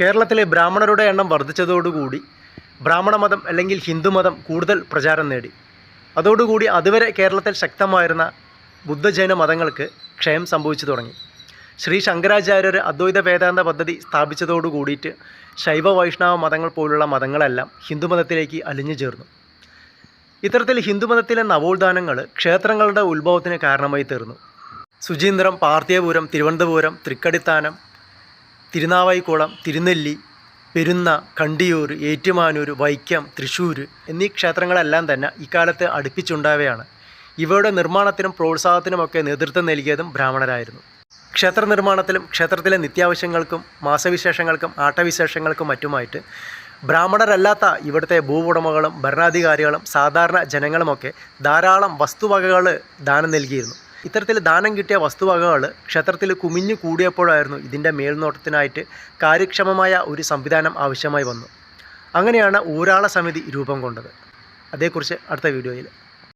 കേരളത്തിലെ ബ്രാഹ്മണരുടെ എണ്ണം വർദ്ധിച്ചതോടുകൂടി ബ്രാഹ്മണ മതം അല്ലെങ്കിൽ ഹിന്ദുമതം കൂടുതൽ പ്രചാരം നേടി. അതോടുകൂടി അതുവരെ കേരളത്തിൽ ശക്തമായിരുന്ന ബുദ്ധജൈന മതങ്ങൾക്ക് ക്ഷയം സംഭവിച്ചു തുടങ്ങി. ശ്രീ ശങ്കരാചാര്യർ അദ്വൈത വേദാന്ത പദ്ധതി സ്ഥാപിച്ചതോടു കൂടിയിട്ട് ശൈവ വൈഷ്ണവ മതങ്ങൾ പോലുള്ള മതങ്ങളെല്ലാം ഹിന്ദുമതത്തിലേക്ക് അലിഞ്ഞു ചേർന്നു. ഇത്തരത്തിൽ ഹിന്ദുമതത്തിലെ നവോത്ഥാനങ്ങൾ ക്ഷേത്രങ്ങളുടെ ഉത്ഭവത്തിന് കാരണമായി തീർന്നു. സുചീന്ദ്രം പാർത്ഥിയപുരം തിരുവനന്തപുരം തൃക്കടിത്താനം തിരുനാവായിക്കുളം തിരുനെല്ലി പെരുന്ന കണ്ടിയൂർ ഏറ്റുമാനൂർ വൈക്കം തൃശ്ശൂർ എന്നീ ക്ഷേത്രങ്ങളെല്ലാം തന്നെ ഇക്കാലത്ത് അടുപ്പിച്ചുണ്ടാവുകയാണ് ഇവയുടെ നിർമ്മാണത്തിനും പ്രോത്സാഹത്തിനുമൊക്കെ നേതൃത്വം നൽകിയതും ബ്രാഹ്മണരായിരുന്നു. ക്ഷേത്ര നിർമ്മാണത്തിലും ക്ഷേത്രത്തിലെ നിത്യാവശ്യങ്ങൾക്കും മാസവിശേഷങ്ങൾക്കും ആട്ടവിശേഷങ്ങൾക്കും മറ്റുമായിട്ട് ബ്രാഹ്മണരല്ലാത്ത ഇവിടുത്തെ ഭൂവുടമകളും ഭരണാധികാരികളും സാധാരണ ജനങ്ങളുമൊക്കെ ധാരാളം വസ്തുവകകൾ ദാനം നൽകിയിരുന്നു. ഇത്തരത്തിൽ ദാനം കിട്ടിയ വസ്തുവകകൾ ക്ഷേത്രത്തിൽ കുമിഞ്ഞു കൂടിയപ്പോഴായിരുന്നു ഇതിന്റെ മേൽനോട്ടത്തിനായിട്ട് കാര്യക്ഷമമായ ഒരു സംവിധാനം ആവശ്യമായി വന്നു. അങ്ങനെയാണ് ഊരാള സമിതി രൂപം കൊണ്ടത്. അതേക്കുറിച്ച് അടുത്ത വീഡിയോയിൽ